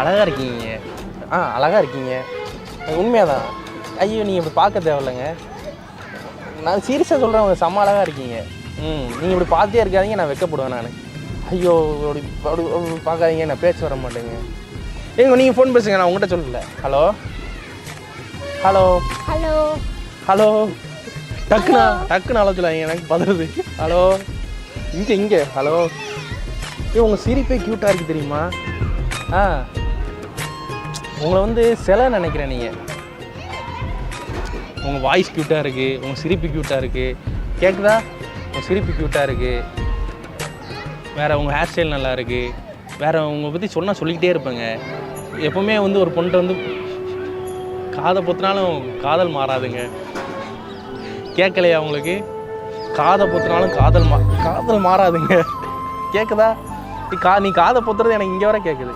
அழகாக இருக்கீங்க. ஆ அழகாக இருக்கீங்க. உண்மையாக தான் ஐயோ நீங்கள் இப்படி பார்க்க தேவையில்லைங்க. நான் சீரியஸாக சொல்கிறேன் உங்க செம்ம அழகாக இருக்கீங்க. ம் நீங்கள் இப்படி பார்த்தே இருக்காதீங்க நான் வெக்கப்படுவேன் நான். ஐயோ அப்படி அப்படி பார்க்காதீங்க நான் பேச்சு வர மாட்டேங்க. ஏங்க நீங்கள் ஃபோன் பேசுங்க நான் உங்கள்கிட்ட சொல்லல. ஹலோ ஹலோ ஹலோ ஹலோ டக்குனா டக்குன்னு அழைச்சலாங்க எனக்கு பதறுது. ஹலோ இங்கே இங்கே. ஹலோ ஏ உங்கள் சிரிப்பே க்யூட்டாக இருக்குது தெரியுமா? ஆ. உங்களை வந்து சிலை நினைக்கிறேன் நீங்கள் உங்கள் வாய்ஸ் க்யூட்டாக இருக்குது உங்கள் சிரிப்பு க்யூட்டாக இருக்குது கேட்குதா உங்கள் சிரிப்பு க்யூட்டாக இருக்குது வேறு உங்கள் ஹேர் ஸ்டைல் நல்லா இருக்குது வேறு உங்களை பற்றி சொன்னால் சொல்லிக்கிட்டே இருப்பேங்க. எப்போவுமே வந்து ஒரு பொண்ணு வந்து காதை பொத்தினாலும் காதல் மாறாதுங்க. கேட்கலையா உங்களுக்கு? காதை பொத்துனாலும் காதல் மா காதல் மாறாதுங்க. கேட்குதா நீ கா நீ காதை பொத்துறது எனக்கு இங்கே வர கேட்குது